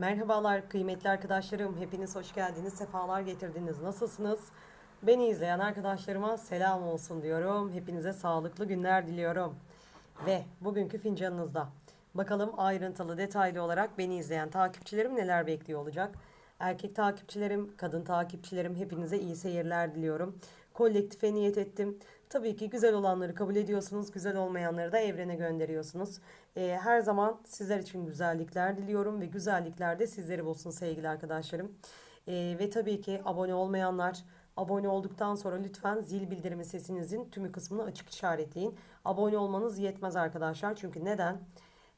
Merhabalar kıymetli arkadaşlarım. Hepiniz hoş geldiniz. Sefalar getirdiniz. Nasılsınız? Beni izleyen arkadaşlarıma selam olsun diyorum. Hepinize sağlıklı günler diliyorum. Ve bugünkü fincanınızda bakalım ayrıntılı detaylı olarak beni izleyen takipçilerim neler bekliyor olacak. Erkek takipçilerim, kadın takipçilerim hepinize iyi seyirler diliyorum. Kolektife niyet ettim. Tabii ki güzel olanları kabul ediyorsunuz, güzel olmayanları da evrene gönderiyorsunuz. Ee, her zaman sizler için güzellikler diliyorum ve güzellikler de sizleri bulsun sevgili arkadaşlarım. Ee, ve tabii ki abone olmayanlar, abone olduktan sonra lütfen zil bildirimi sesinizin tümü kısmını açık işaretleyin. Abone olmanız yetmez arkadaşlar. Çünkü neden?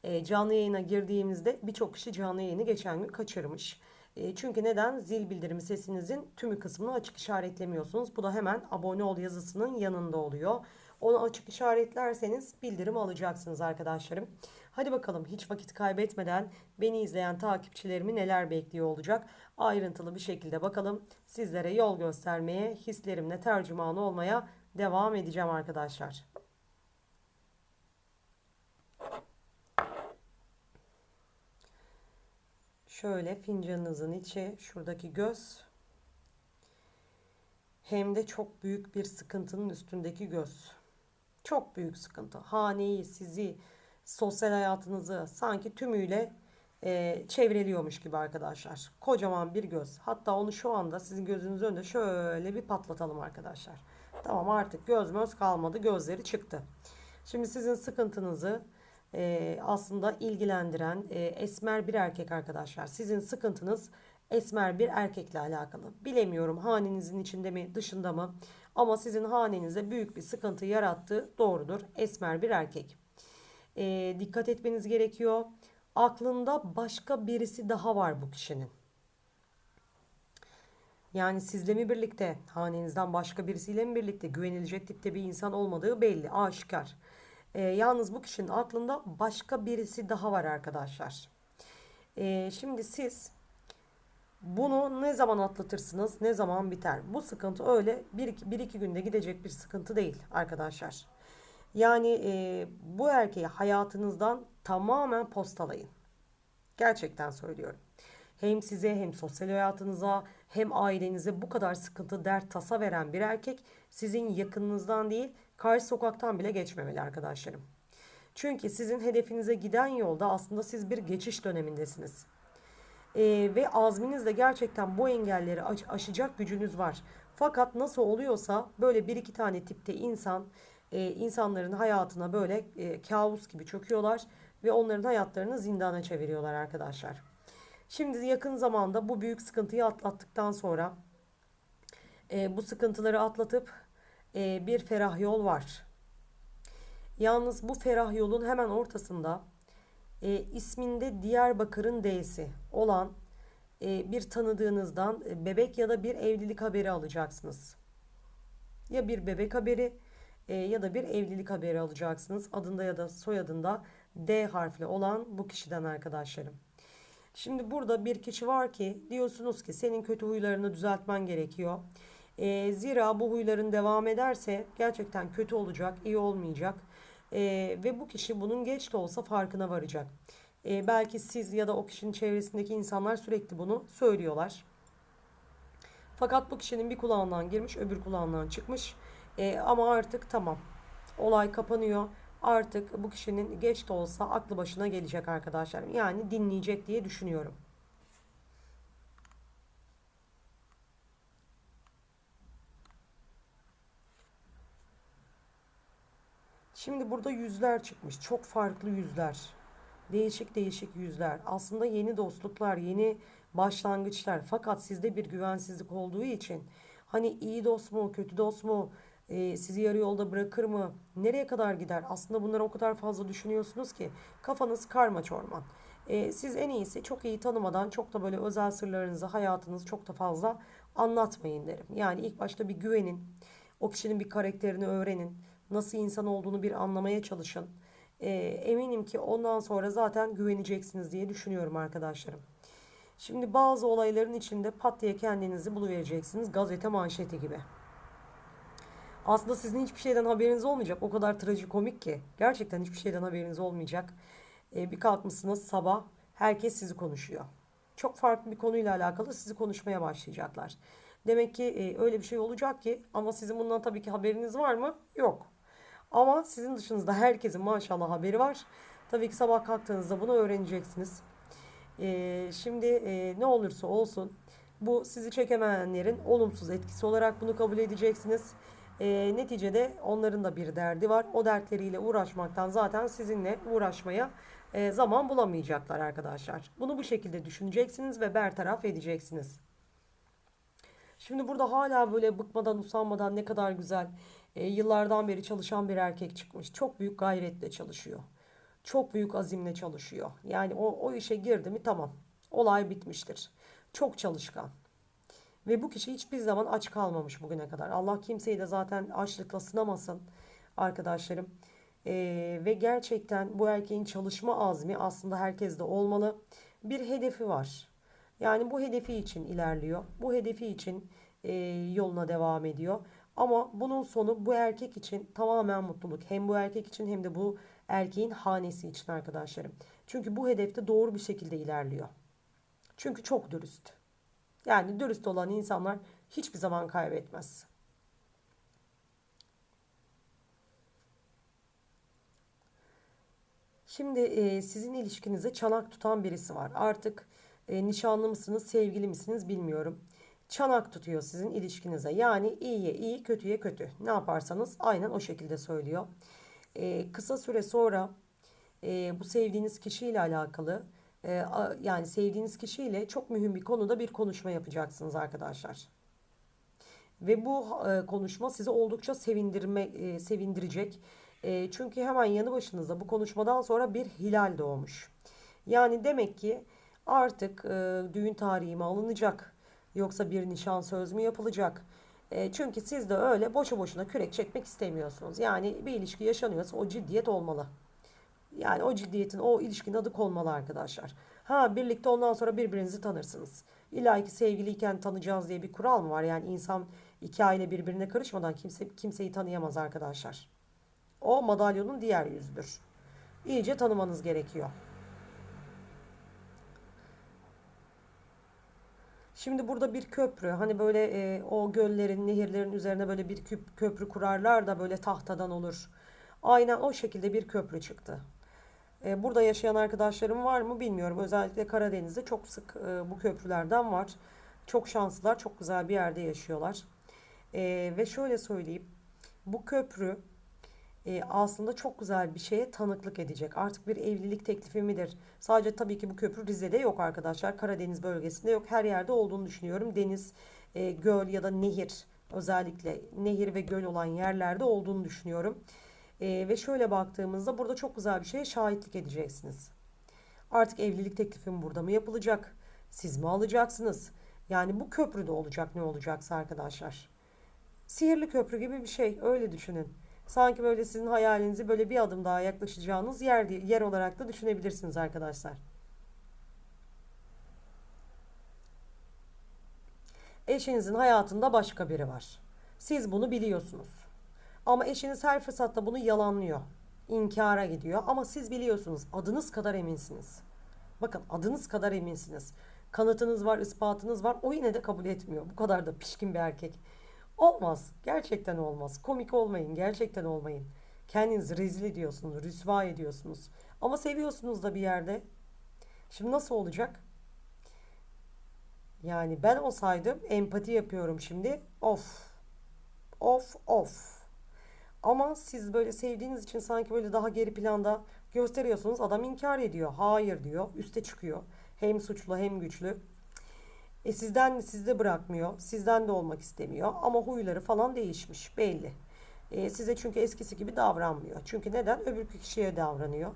Ee, canlı yayına girdiğimizde birçok kişi canlı yayını geçen gün kaçırmış. E, çünkü neden? Zil bildirimi sesinizin tümü kısmını açık işaretlemiyorsunuz. Bu da hemen abone ol yazısının yanında oluyor. Onu açık işaretlerseniz bildirim alacaksınız arkadaşlarım. Hadi bakalım hiç vakit kaybetmeden beni izleyen takipçilerimi neler bekliyor olacak. Ayrıntılı bir şekilde bakalım. Sizlere yol göstermeye, hislerimle tercüman olmaya devam edeceğim arkadaşlar. Şöyle fincanınızın içi, şuradaki göz hem de çok büyük bir sıkıntının üstündeki göz. Çok büyük sıkıntı. Haneyi, sizi, sosyal hayatınızı sanki tümüyle e, çevreliyormuş gibi arkadaşlar. Kocaman bir göz. Hatta onu şu anda sizin gözünüz önünde şöyle bir patlatalım arkadaşlar. Tamam artık göz möz kalmadı. Gözleri çıktı. Şimdi sizin sıkıntınızı e, aslında ilgilendiren e, esmer bir erkek arkadaşlar. Sizin sıkıntınız esmer bir erkekle alakalı. Bilemiyorum hanenizin içinde mi dışında mı ama sizin hanenize büyük bir sıkıntı yarattığı doğrudur. Esmer bir erkek. E, dikkat etmeniz gerekiyor. Aklında başka birisi daha var bu kişinin. Yani sizle mi birlikte, hanenizden başka birisiyle mi birlikte güvenilecek tipte bir insan olmadığı belli, aşikar. E, yalnız bu kişinin aklında başka birisi daha var arkadaşlar. E, şimdi siz bunu ne zaman atlatırsınız, ne zaman biter? Bu sıkıntı öyle bir iki, bir iki günde gidecek bir sıkıntı değil arkadaşlar. Yani e, bu erkeği hayatınızdan tamamen postalayın. Gerçekten söylüyorum. Hem size hem sosyal hayatınıza hem ailenize bu kadar sıkıntı, dert, tasa veren bir erkek sizin yakınınızdan değil karşı sokaktan bile geçmemeli arkadaşlarım. Çünkü sizin hedefinize giden yolda aslında siz bir geçiş dönemindesiniz. Ee, ve azminizle gerçekten bu engelleri aş- aşacak gücünüz var. Fakat nasıl oluyorsa böyle bir iki tane tipte insan e, insanların hayatına böyle e, kabus gibi çöküyorlar ve onların hayatlarını zindana çeviriyorlar arkadaşlar. Şimdi yakın zamanda bu büyük sıkıntıyı atlattıktan sonra e, bu sıkıntıları atlatıp e, bir ferah yol var. Yalnız bu ferah yolun hemen ortasında e, isminde Diyarbakır'ın D'si olan e, bir tanıdığınızdan e, bebek ya da bir evlilik haberi alacaksınız. Ya bir bebek haberi e, ya da bir evlilik haberi alacaksınız. Adında ya da soyadında D harfli olan bu kişiden arkadaşlarım. Şimdi burada bir kişi var ki diyorsunuz ki senin kötü huylarını düzeltmen gerekiyor. E, zira bu huyların devam ederse gerçekten kötü olacak, iyi olmayacak. E, ve bu kişi bunun geç de olsa farkına varacak. E, belki siz ya da o kişinin çevresindeki insanlar sürekli bunu söylüyorlar. Fakat bu kişinin bir kulağından girmiş, öbür kulağından çıkmış. E, ama artık tamam. Olay kapanıyor. Artık bu kişinin geç de olsa aklı başına gelecek arkadaşlar. Yani dinleyecek diye düşünüyorum. Şimdi burada yüzler çıkmış. Çok farklı yüzler. Değişik değişik yüzler. Aslında yeni dostluklar, yeni başlangıçlar. Fakat sizde bir güvensizlik olduğu için hani iyi dost mu, kötü dost mu, e, sizi yarı yolda bırakır mı, nereye kadar gider? Aslında bunları o kadar fazla düşünüyorsunuz ki kafanız karma çorman. E, siz en iyisi çok iyi tanımadan çok da böyle özel sırlarınızı, hayatınızı çok da fazla anlatmayın derim. Yani ilk başta bir güvenin. O kişinin bir karakterini öğrenin. Nasıl insan olduğunu bir anlamaya çalışın. E, eminim ki ondan sonra zaten güveneceksiniz diye düşünüyorum arkadaşlarım. Şimdi bazı olayların içinde pat diye kendinizi buluvereceksiniz. Gazete manşeti gibi. Aslında sizin hiçbir şeyden haberiniz olmayacak. O kadar trajikomik ki. Gerçekten hiçbir şeyden haberiniz olmayacak. E, bir kalkmışsınız sabah herkes sizi konuşuyor. Çok farklı bir konuyla alakalı sizi konuşmaya başlayacaklar. Demek ki e, öyle bir şey olacak ki ama sizin bundan tabii ki haberiniz var mı? Yok. Ama sizin dışınızda herkesin maşallah haberi var. Tabii ki sabah kalktığınızda bunu öğreneceksiniz. E, şimdi e, ne olursa olsun bu sizi çekemeyenlerin olumsuz etkisi olarak bunu kabul edeceksiniz. E, neticede onların da bir derdi var. O dertleriyle uğraşmaktan zaten sizinle uğraşmaya e, zaman bulamayacaklar arkadaşlar. Bunu bu şekilde düşüneceksiniz ve bertaraf edeceksiniz. Şimdi burada hala böyle bıkmadan usanmadan ne kadar güzel e, yıllardan beri çalışan bir erkek çıkmış. Çok büyük gayretle çalışıyor. Çok büyük azimle çalışıyor. Yani o, o işe girdi mi tamam. Olay bitmiştir. Çok çalışkan. Ve bu kişi hiçbir zaman aç kalmamış bugüne kadar. Allah kimseyi de zaten açlıkla sınamasın arkadaşlarım. Ee, ve gerçekten bu erkeğin çalışma azmi aslında herkeste olmalı. Bir hedefi var. Yani bu hedefi için ilerliyor. Bu hedefi için e, yoluna devam ediyor. Ama bunun sonu bu erkek için tamamen mutluluk. Hem bu erkek için hem de bu erkeğin hanesi için arkadaşlarım. Çünkü bu hedefte doğru bir şekilde ilerliyor. Çünkü çok dürüst. Yani dürüst olan insanlar hiçbir zaman kaybetmez. Şimdi e, sizin ilişkinize çanak tutan birisi var. Artık e, nişanlı mısınız, sevgili misiniz bilmiyorum. Çanak tutuyor sizin ilişkinize. Yani iyiye iyi, kötüye kötü. Ne yaparsanız aynen o şekilde söylüyor. E, kısa süre sonra e, bu sevdiğiniz kişiyle alakalı e, a- yani sevdiğiniz kişiyle çok mühim bir konuda bir konuşma yapacaksınız arkadaşlar. Ve bu e, konuşma sizi oldukça sevindirme e, sevindirecek. E, çünkü hemen yanı başınızda bu konuşmadan sonra bir hilal doğmuş. Yani demek ki artık e, düğün tarihi mi alınacak? Yoksa bir nişan söz mü yapılacak? E, çünkü siz de öyle boşu boşuna kürek çekmek istemiyorsunuz. Yani bir ilişki yaşanıyorsa o ciddiyet olmalı. Yani o ciddiyetin, o ilişkinin adı konmalı arkadaşlar. Ha birlikte ondan sonra birbirinizi tanırsınız. İlla ki sevgiliyken tanıyacağız diye bir kural mı var? Yani insan iki aile birbirine karışmadan kimse kimseyi tanıyamaz arkadaşlar. O madalyonun diğer yüzüdür. İyice tanımanız gerekiyor. Şimdi burada bir köprü hani böyle e, o göllerin, nehirlerin üzerine böyle bir küp, köprü kurarlar da böyle tahtadan olur. Aynen o şekilde bir köprü çıktı. E, burada yaşayan arkadaşlarım var mı bilmiyorum. Özellikle Karadeniz'de çok sık e, bu köprülerden var. Çok şanslılar, çok güzel bir yerde yaşıyorlar. E, ve şöyle söyleyeyim. Bu köprü e, aslında çok güzel bir şeye tanıklık edecek. Artık bir evlilik teklifi midir? Sadece tabii ki bu köprü Rize'de yok arkadaşlar. Karadeniz bölgesinde yok. Her yerde olduğunu düşünüyorum. Deniz, e, göl ya da nehir özellikle nehir ve göl olan yerlerde olduğunu düşünüyorum. E, ve şöyle baktığımızda burada çok güzel bir şeye şahitlik edeceksiniz. Artık evlilik teklifi mi burada mı yapılacak? Siz mi alacaksınız? Yani bu köprüde olacak ne olacaksa arkadaşlar. Sihirli köprü gibi bir şey öyle düşünün. Sanki böyle sizin hayalinizi böyle bir adım daha yaklaşacağınız yer, yer olarak da düşünebilirsiniz arkadaşlar. Eşinizin hayatında başka biri var. Siz bunu biliyorsunuz. Ama eşiniz her fırsatta bunu yalanlıyor. İnkara gidiyor ama siz biliyorsunuz. Adınız kadar eminsiniz. Bakın adınız kadar eminsiniz. Kanıtınız var, ispatınız var. O yine de kabul etmiyor. Bu kadar da pişkin bir erkek. Olmaz. Gerçekten olmaz. Komik olmayın. Gerçekten olmayın. Kendinizi rezil ediyorsunuz. Rüsva ediyorsunuz. Ama seviyorsunuz da bir yerde. Şimdi nasıl olacak? Yani ben olsaydım empati yapıyorum şimdi. Of. Of of. Ama siz böyle sevdiğiniz için sanki böyle daha geri planda gösteriyorsunuz. Adam inkar ediyor. Hayır diyor. Üste çıkıyor. Hem suçlu hem güçlü. E sizden sizde bırakmıyor. Sizden de olmak istemiyor. Ama huyları falan değişmiş belli. E, size çünkü eskisi gibi davranmıyor. Çünkü neden? Öbür kişiye davranıyor.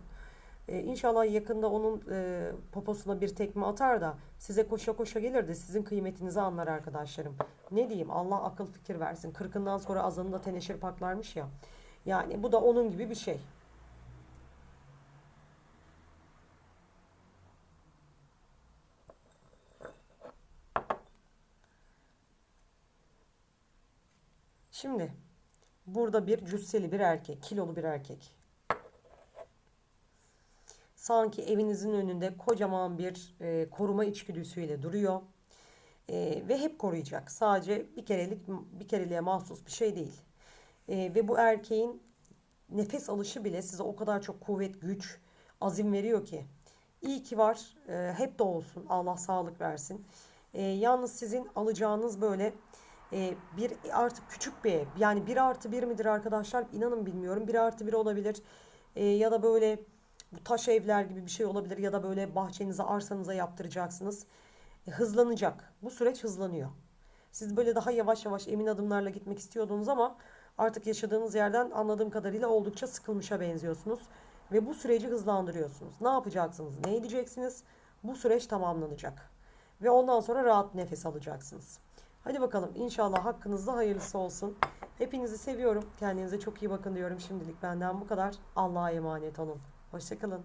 E, inşallah yakında onun e, poposuna bir tekme atar da size koşa koşa gelir de sizin kıymetinizi anlar arkadaşlarım. Ne diyeyim Allah akıl fikir versin. Kırkından sonra azanında teneşir paklarmış ya. Yani bu da onun gibi bir şey. Şimdi burada bir cüsseli bir erkek, kilolu bir erkek. sanki evinizin önünde kocaman bir e, koruma içgüdüsüyle duruyor. E, ve hep koruyacak. Sadece bir kerelik bir kereliğe mahsus bir şey değil. E, ve bu erkeğin nefes alışı bile size o kadar çok kuvvet, güç, azim veriyor ki. İyi ki var. E, hep de olsun. Allah sağlık versin. E, yalnız sizin alacağınız böyle e, bir artık küçük bir ev. Yani bir artı bir midir arkadaşlar? İnanın bilmiyorum. Bir artı bir olabilir. E, ya da böyle bu taş evler gibi bir şey olabilir. Ya da böyle bahçenize, arsanıza yaptıracaksınız. E, hızlanacak. Bu süreç hızlanıyor. Siz böyle daha yavaş yavaş emin adımlarla gitmek istiyordunuz ama artık yaşadığınız yerden anladığım kadarıyla oldukça sıkılmışa benziyorsunuz. Ve bu süreci hızlandırıyorsunuz. Ne yapacaksınız? Ne edeceksiniz? Bu süreç tamamlanacak. Ve ondan sonra rahat nefes alacaksınız. Hadi bakalım inşallah hakkınızda hayırlısı olsun. Hepinizi seviyorum. Kendinize çok iyi bakın diyorum şimdilik benden bu kadar. Allah'a emanet olun. Hoşçakalın.